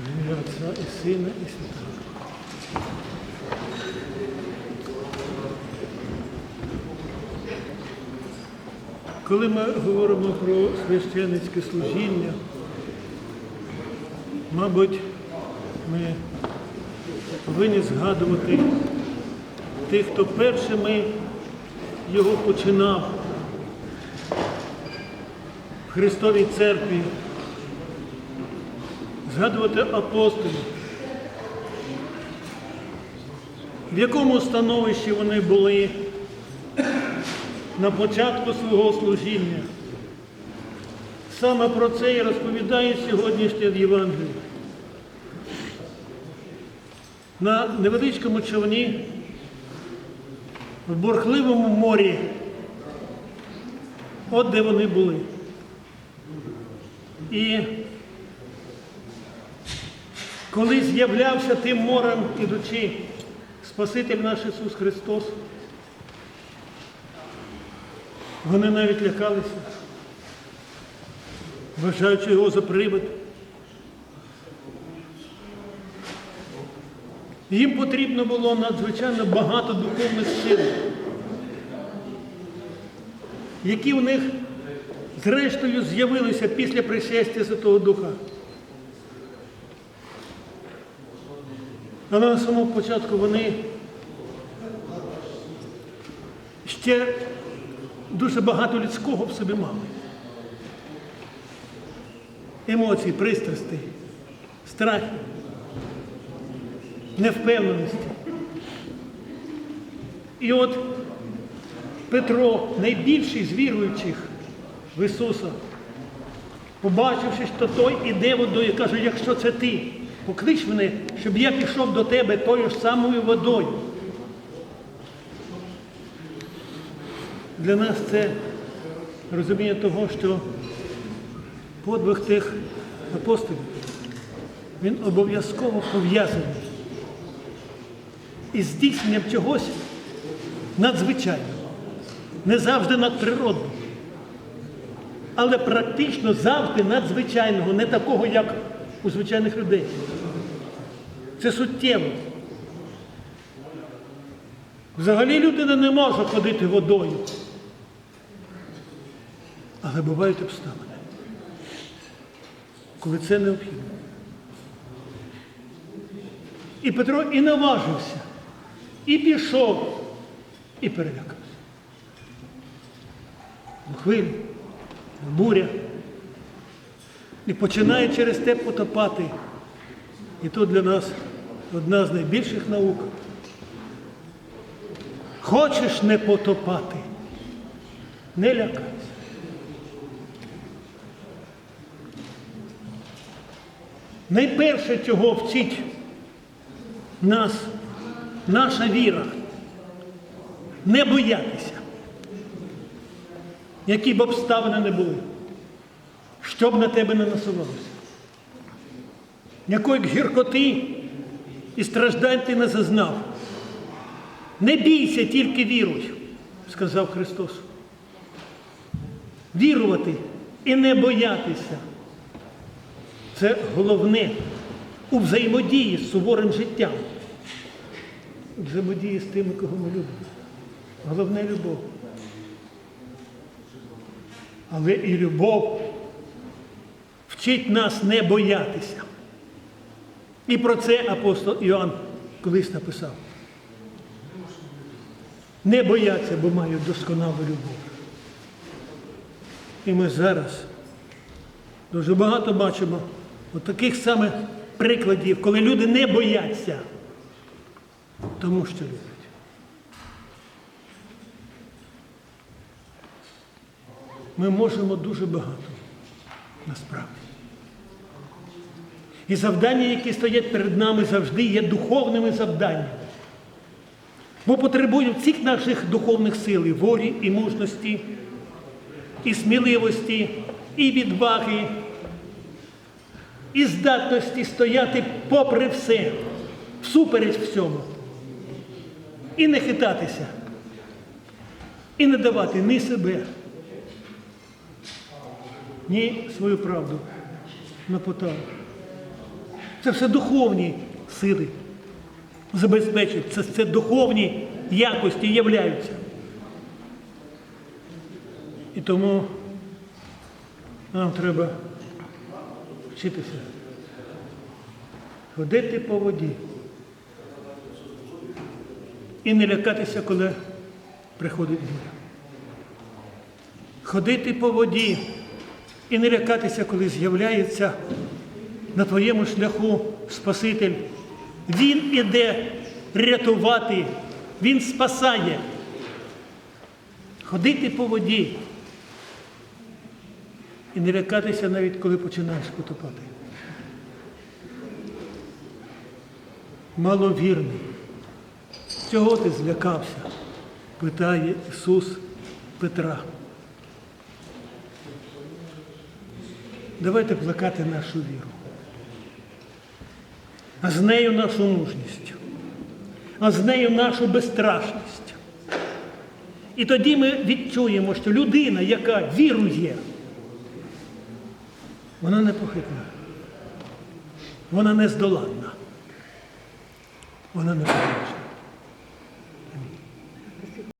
І Сина, і Святого. Коли ми говоримо про священницьке служіння, мабуть, ми повинні згадувати тих, хто першими його починав в Христовій церкві, згадувати апостолів, в якому становищі вони були на початку свого служіння. Саме про це і розповідає сьогоднішнє Євангеліє. На невеличкому човні в бурхливому морі, от де вони були. І коли з'являвся тим морем, ідучи, Спаситель наш Ісус Христос, вони навіть лякалися, вважаючи його за привид. Їм потрібно було надзвичайно багато духовних сил, які у них зрештою з'явилися після пришестя Святого Духа. Але на самому початку вони ще дуже багато людського в собі мали. Емоцій, пристрастей, страхів, невпевненості. І от Петро, найбільший з віруючих в Ісуса, побачивши, що той іде водою, каже, якщо це ти, поклич мене, щоб я пішов до тебе тою ж самою водою. Для нас це розуміння того, що подвиг тих апостолів, він обов'язково пов'язаний із здійсненням чогось надзвичайного, не завжди надприродного, але практично завжди надзвичайного, не такого, як у звичайних людей. Це суттєво. Взагалі людина не може ходити водою. Але бувають обставини, коли це необхідно. І Петро і наважився, і пішов, і перелякався. Хвилі, буря. І починає через те потопати. І то для нас одна з найбільших наук. Хочеш не потопати, не лякайся. Найперше, чого вчить нас наша віра, не боятися, які б обставини не були, що б на тебе не насувалося, якої б гіркоти і страждань ти не зазнав. Не бійся, тільки віруй, сказав Христос. Вірувати і не боятися. Це головне у взаємодії з суворим життям. У взаємодії з тими, кого ми любимо. Головне любов. Але і любов вчить нас не боятися. І про це апостол Іоанн колись написав. Не бояться, бо мають досконалу любов. І ми зараз дуже багато бачимо от таких саме прикладів, коли люди не бояться тому, що люблять. Ми можемо дуже багато насправді. І завдання, які стоять перед нами, завжди є духовними завданнями. Бо потребуємо всіх наших духовних сил, і волі, і мужності, і сміливості, і відваги, і здатності стояти попри все, всупереч всьому. І не хитатися, і не давати ні себе, ні свою правду на поталу. Це все духовні сили забезпечують. Це, це духовні якості являються. І тому нам треба вчитися. Ходити по воді. І не лякатися, коли приходить буря. Ходити по воді і не лякатися, коли з'являється на твоєму шляху Спаситель. Він іде рятувати, Він спасає. Ходити по воді і не лякатися навіть коли починаєш потопати. Маловірний. Чого ти злякався? питає Ісус Петра. Давайте плекати нашу віру. А з нею нашу мужність, а з нею нашу безстрашність. І тоді ми відчуємо, що людина, яка вірує, вона не похитна, вона нездоланна, вона не переможна.